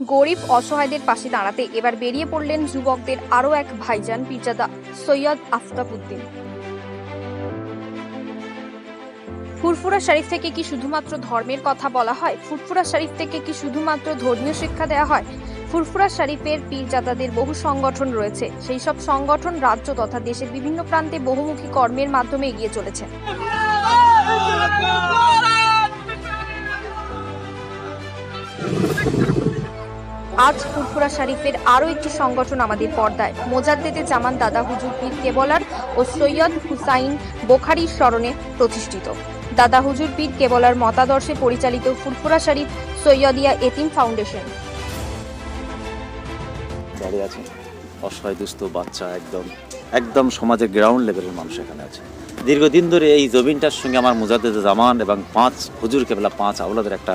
গরিব অসহায়দের পাশে দাঁড়াতে এবার বেরিয়ে পড়লেন যুবকদের আরও এক ভাইজান পিরজাদা সৈয়দ আফতাবউদ্দিন। ফুরফুরা শরীফ থেকে কি শুধুমাত্র ধর্মের কথা বলা হয়? ফুরফুরা শরীফ থেকে কি শুধুমাত্র ধর্মীয় শিক্ষা দেওয়া হয়? ফুরফুরা শরীফের পীরজাদাদের বহু সংগঠন রয়েছে। সেই সব সংগঠন রাজ্য তথা দেশের বিভিন্ন প্রান্তে বহুমুখী কর্মের মাধ্যমে এগিয়ে চলেছে। আজ ফুরফুরা শরীফের আরও একটি সংগঠন আমাদের পর্দায়। মোজাদ্দেদে জামান দাদা হুজুর পীর কেবলার ও সৈয়দ হুসাইন বোখারির স্মরণে প্রতিষ্ঠিত। দাদা হুজুর পীর কেবলার মতাদর্শে পরিচালিত ফুরফুরা শরীফ সৈয়দিয়া এতিম ফাউন্ডেশন। দাঁড়িয়ে আছে। অসহায়, দুস্থ, বাচ্চা, একদম একদম সমাজের গ্রাউন্ড লেভেলের মানুষ এখানে আছে। দীর্ঘদিন ধরে এই জমিনটার সঙ্গে আমার মুজাদ্দেদ জামান এবং পাঁচ হুজুর কেবলা, পাঁচ আওলাদের একটা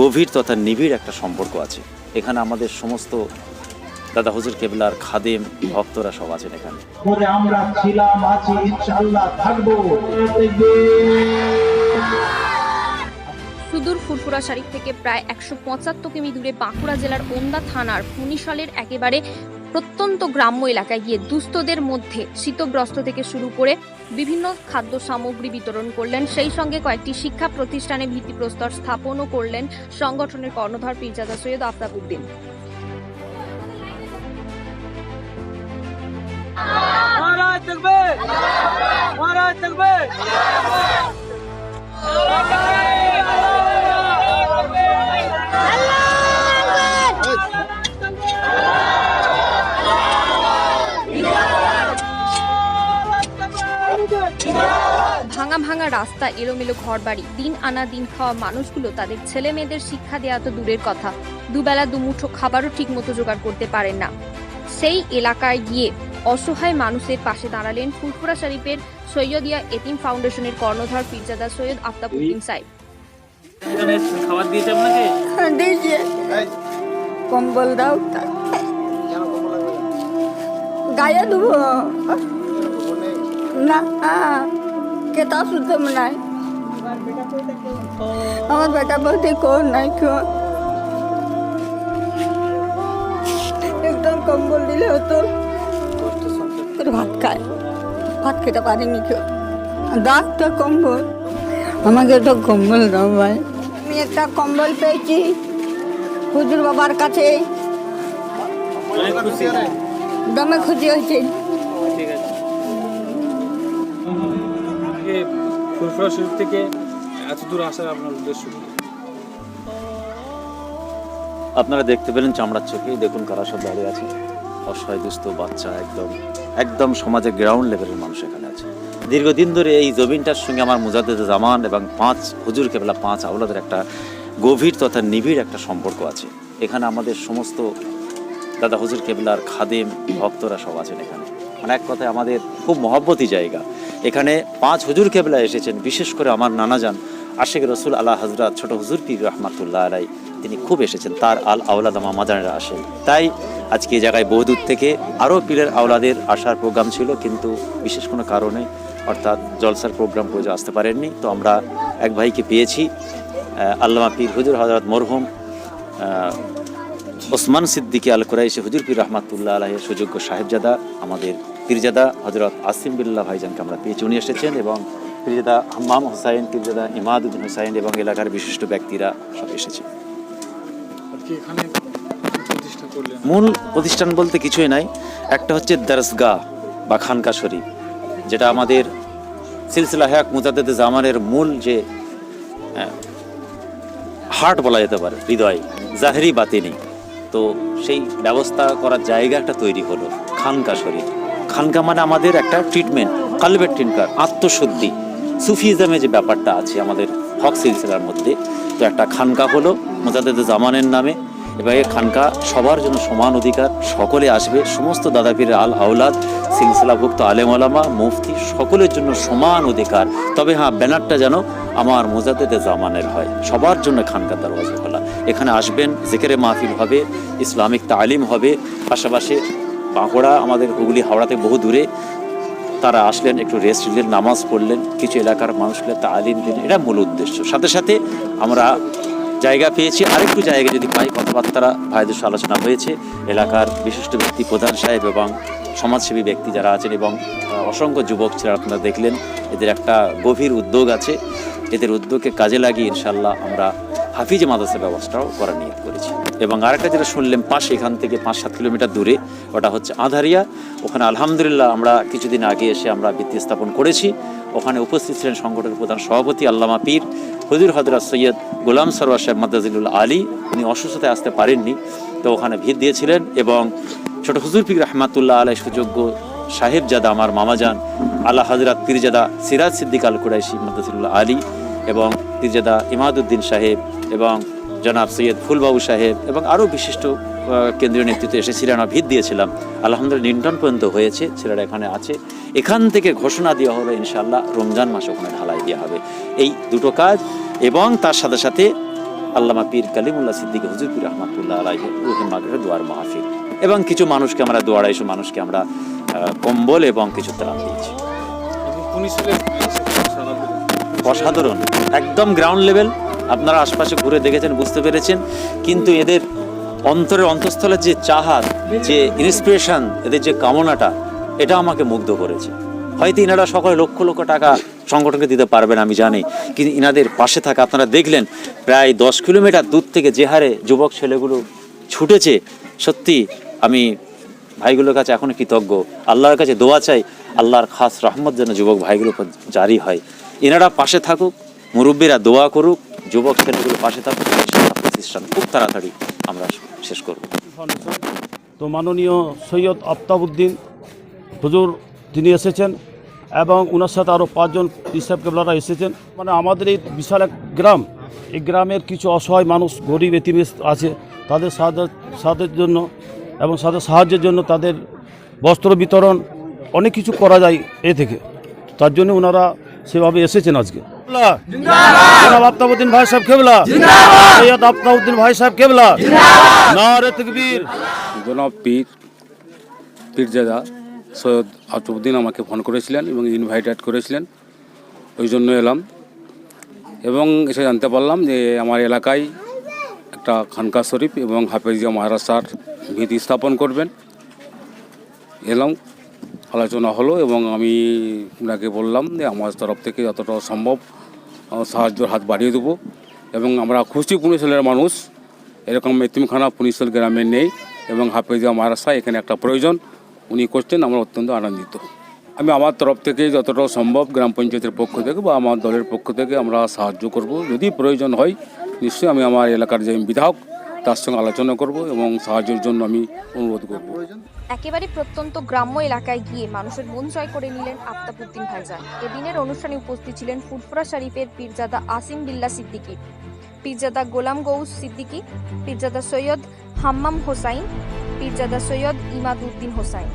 গভীর তথা নিবিড় একটা সম্পর্ক আছে। এখানে আমাদের সমস্ত দাদা হুজুর কেবলার খাদেম ভক্তরা সব আছেন এখানে। আমরা ছিলাম আছি ইনশাআল্লাহ থাকব। সুদূর ফুরফুরা শরীফ থেকে প্রায় একশো পঁচাত্তর কিমি দূরে বাঁকুড়া জেলার ওন্দা থানার ফণিশালের একেবারে প্রত্যন্ত গ্রাম্য এলাকায় গিয়ে দুস্থদের মধ্যে শীতগ্রস্ত থেকে শুরু করে বিভিন্ন খাদ্য সামগ্রী বিতরণ করলেন। সেই সঙ্গে কয়েকটি শিক্ষা প্রতিষ্ঠানে ভিত্তিপ্রস্তর স্থাপনও করলেন সংগঠনের কর্ণধার পীরজাদা সৈয়দ আফতাব উদ্দিন। তকবে তকবে ভাঙা ভাঙা রাস্তা এলোমেলো ঘরবাড়ি দিন আনা দিন খাওয়া মানুষগুলো তাদের ছেলে মেয়েদের শিক্ষা দেওয়া তো দূরের কথা। দুবেলা দুমুঠো খাবারও ঠিকমতো জোগাড় করতে পারেন না। সেই এলাকায় গিয়ে অসহায় মানুষের পাশে দাঁড়ালেন ফুরফুরা শরীফের সৈয়দিয়া এতিম ফাউন্ডেশনের কর্ণধার পীরজাদা সৈয়দ আফতাবউদ্দিন সাহেব। খাবার দিয়েছে আপনাকে? কম্বল দাও। গায়ে দেবো না কেতা শুনতে নাই। আমার বেটা বলতে কোন নাই কেউ একদম কম্বল দিলে হতো। ভাত খায়। ভাত খেতে পারিনি কেউ। দাগ তো কম্বল। আমাকে একটা কম্বল দাও ভাই। আমি একটা কম্বল পেয়েছি হুজুর বাবার কাছে। দমে খুশি হয়েছে। ফুরফুরা শরীফ থেকে এত দূর আসার আপনার উদ্দেশ্য আপনারা দেখতে পেলেন চামড়ার চোখেই দেখুন কারা সব দাঁড়িয়ে আছে। অসহায়, দুস্থ বাচ্চা, একদম একদম সমাজের গ্রাউন্ড লেভেলের মানুষ এখানে আছে। দীর্ঘদিন ধরে এই জমিনটার সঙ্গে আমার মুজাদ্দেদ জামান এবং পাঁচ হুজুর কেবলা, পাঁচ আওলাদের একটা গভীর তথা নিবিড় একটা সম্পর্ক আছে। এখানে আমাদের সমস্ত দাদা হুজুর কেবলার খাদেম, ভক্তরা সব আছেন এখানে। মানে এক কথায় আমাদের খুব মহব্বতী জায়গা। এখানে পাঁচ হুজুর কেবলা এসেছেন, বিশেষ করে আমার নানা যান আশেক রসুল আল্লাহ হজরত ছোট হুজুর পীর রহমাতুল্লাহ আলাই তিনি খুব এসেছেন, তার আল আওলাদ মামাজানেরা আসেন। তাই আজকে এই জায়গায় বহুদূর থেকে আরও পীরের আওলাদের আসার প্রোগ্রাম ছিল, কিন্তু বিশেষ কোনো কারণে অর্থাৎ জলসার প্রোগ্রাম পর্যন্ত আসতে পারেননি। তো আমরা এক ভাইকে পেয়েছি আল্লামা পীর হুজুর হজরত মরহুম ওসমান সিদ্দিকী আল কুরাইশি হুজুর পীর রহমাতুল্লাহ আলাহের সুযোগ্য সাহেবজাদা আমাদের পীরজাদা হজরত আসিম বিল্লাহ ভাইজানকে আমরা পেয়েছি উনি এসেছেন এবং পীরজাদা হাম্মাম হুসাইন পীরজাদা ইমাদুদ্দিন হুসাইন এবং এলাকার বিশিষ্ট ব্যক্তিরা সব এসেছে। মূল প্রতিষ্ঠান বলতে কিছুই নাই একটা হচ্ছে দরসগাহ বা খানকা শরীফ যেটা আমাদের সিলসিলা হ্যাক মুজাদ্দেদ জামানের মূল যে হার্ট বলা যেতে পারে হৃদয় জাহেরি বাতিনি। তো সেই ব্যবস্থা করার জায়গা একটা তৈরি হলো, খানকা শরীর খানকা মানে আমাদের একটা ট্রিটমেন্ট কালবের ট্রিটকার আত্মশুদ্ধি। সুফিজমে যে ব্যাপারটা আছে আমাদের হক সিলসিলার মধ্যে, তো একটা খানকা হলো মোজাদেদ জামানের নামে এবার এই খানকা, সবার জন্য সমান অধিকার, সকলে আসবে, সমস্ত দাদাপীর আল আওলাদ, সিলসিলাভুক্ত আলেম আলামা মুফতি, সকলের জন্য সমান অধিকার। তবে হ্যাঁ ব্যানারটা যেন আমার মোজাদ্দেদে জামানের হয়। সবার জন্য খানকা দরওয়াজা খোলা। এখানে আসবেন, জেকেরে মাহফিল হবে, ইসলামিক তালিম হবে, পাশাপাশি বাঁকুড়া, আমাদের হুগলি, হাওড়াতে বহু দূরে তারা আসলেন, একটু রেস্ট নিলেন, নামাজ পড়লেন, কিছু এলাকার মানুষগুলো তালিম দিলেন, এটা মূল উদ্দেশ্য। সাথে সাথে আমরা জায়গা পেয়েছি। আরেকটু জায়গা যদি পাই কথাবার্তা ভাইদের সাথে আলোচনা হয়েছে। এলাকার বিশিষ্ট ব্যক্তি, প্রধান সাহেব এবং সমাজসেবী ব্যক্তি যারা আছেন এবং অসংখ্য যুবক ছেলে আপনারা দেখলেন, এদের একটা গভীর উদ্যোগ আছে। এদের উদ্যোগকে কাজে লাগিয়ে ইনশাল্লাহ আমরা হাফিজ মাদ্রাসা ব্যবস্থাও করার নিয়ত করেছি। এবং আরেকটা যেটা শুনলাম পাশে এখান থেকে পাঁচ সাত কিলোমিটার দূরে, ওটা হচ্ছে আধারিয়া। ওখানে আলহামদুলিল্লাহ আমরা কিছুদিন আগে এসে আমরা ভিত্তি স্থাপন করেছি। ওখানে উপস্থিত ছিলেন সংগঠনের প্রধান সভাপতি আল্লামা পীর হুজুর হজরত সৈয়দ গোলাম সরওয়ার সাহেব মাদ্দাজিলুল আলী। উনি অসুস্থতায় আসতে পারেননি, তো ওখানে ভিত দিয়েছিলেন এবং ছোট হুজুর পীর রহমাতুল্লাহ আলাই সুযোগ্য সাহেবজাদা আমার মামাজান আল্লাহ হজরত পীরজাদা সিরাজ সিদ্দিক আল কুরাইশি মাদ্দাজিলুল্লাহ আলী এবং পীরজাদা ইমাদুদ্দিন সাহেব এবং জনাব সৈয়দ ফুলবাবু সাহেব এবং আরও বিশিষ্ট কেন্দ্রীয় নেতৃত্ব এসেছিলেন আমরা ভিত দিয়েছিলাম। আলহামদুলিল্লাহ নিন্টন পর্যন্ত হয়েছে, ছেলেরা এখানে আছে। এখান থেকে ঘোষণা দেওয়া হলো ইনশাল্লাহ রমজান মাসে ওখানে ঢালাই দেওয়া হবে। এই দুটো কাজ এবং তার সাথে সাথে আল্লামা পীর কালিমুল্লাহ সিদ্দিক হুজুরপুর রহমাতুল্লাহ আলাইহ রুহিম মাগরের দোয়ার মাহফিল। এবং কিছু মানুষকে আমরা দু আড়াইশো মানুষকে আমরা কম্বল এবং কিছু ত্রাণ দিয়েছি। অসাধারণ, একদম গ্রাউন্ড লেভেল আপনারা আশপাশে ঘুরে দেখেছেন, বুঝতে পেরেছেন। কিন্তু এদের অন্তরের অন্তঃস্থলের যে চাহাত যে ইন্সপিরেশন এদের যে কামনাটা, এটা আমাকে মুগ্ধ করেছে। হয়তো ইনারা সকলে লক্ষ লক্ষ টাকা সংগঠনকে দিতে পারবেন, আমি জানি। কিন্তু ইনাদের পাশে থাকা, আপনারা দেখলেন, প্রায় দশ কিলোমিটার দূর থেকে যে হারে যুবক ছেলেগুলো ছুটেছে, সত্যি আমি ভাইগুলোর কাছে এখনও কৃতজ্ঞ। আল্লাহর কাছে দোয়া চাই, আল্লাহর খাস রহমত যেন যুবক ভাইগুলোর উপর জারি হয়। এনারা পাশে থাকুক, মুরব্বীরা দোয়া করুক, যুবক ছেলেগুলো পাশে থাকুক প্রতিষ্ঠান খুব তাড়াতাড়ি আমরা শেষ করব। তো মাননীয় সৈয়দ আফতাবউদ্দিন হুজুর তিনি এসেছেন এবং ওনার সাথে আরও পাঁচজন ইসাব কেবলারা এসেছেন। মানে আমাদের এই বিশাল এক গ্রাম, এই গ্রামের কিছু অসহায় মানুষ, গরিব এতিম আছে, তাদের সাহায্য, সাহায্যের জন্য এবং সাথে সাহায্যের জন্য তাদের বস্ত্র বিতরণ, অনেক কিছু করা যায় এ থেকে। তার জন্য ওনারা সেভাবে এসেছেন আজকে। জনাব আফতাবউদ্দিন ভাই সাহেব কেবলা সৈয়দ আফতাবউদ্দিন ভাই সাহেব কেবলা নারে তকবীর। জনাব পীর পীরজাদা সৈয়দ আতবুদ্দিন আমাকে ফোন করেছিলেন এবং ইনভাইটেড করেছিলেন। ওই জন্য এলাম। এবং এসে জানতে পারলাম যে আমার এলাকায় একটা খানকা শরীফ এবং হাফেজিয়া মাদ্রাসার ভিত্তি স্থাপন করবেন। এলাম। আলোচনা হলো এবং আমি ওনাকে বললাম যে আমার তরফ থেকে যতটা সম্ভব সাহায্যের হাত বাড়িয়ে দেবো এবং আমরা খুশি পুনিশলের মানুষ। এরকম এতিমখানা পুনিশল গ্রামে নেই এবং হাফেজিয়া মাদ্রাসা এখানে একটা প্রয়োজন। উনি করছেন, আমরা অত্যন্ত আনন্দিত। আমি আমার তরফ থেকে যতটা সম্ভব গ্রাম পঞ্চায়েতের পক্ষ থেকে বা আমার দলের পক্ষ থেকে আমরা সাহায্য করব। যদি প্রয়োজন হয়, নিশ্চয়ই আমি আমার এলাকার যে বিধায়ক তার সঙ্গে আলোচনা করব এবং সাহায্যের জন্য আমি অনুরোধ করব। একেবারে প্রত্যন্ত গ্রাম্য এলাকায় গিয়ে মানুষের মন জয় করে নিলেন আফতাবুদ্দিন ভাইজান। এদিনের অনুষ্ঠানে উপস্থিত ছিলেন ফুটফুরা শরীফের পীরজাদা আসিম বিল্লা সিদ্দিকি, পীরজাদা গোলাম গৌস সিদ্দিকি, পীরজাদা সৈয়দ হাম্মাম হোসাইন, পীরজাদা সৈয়দ ইমাদউদ্দিন হোসাইন।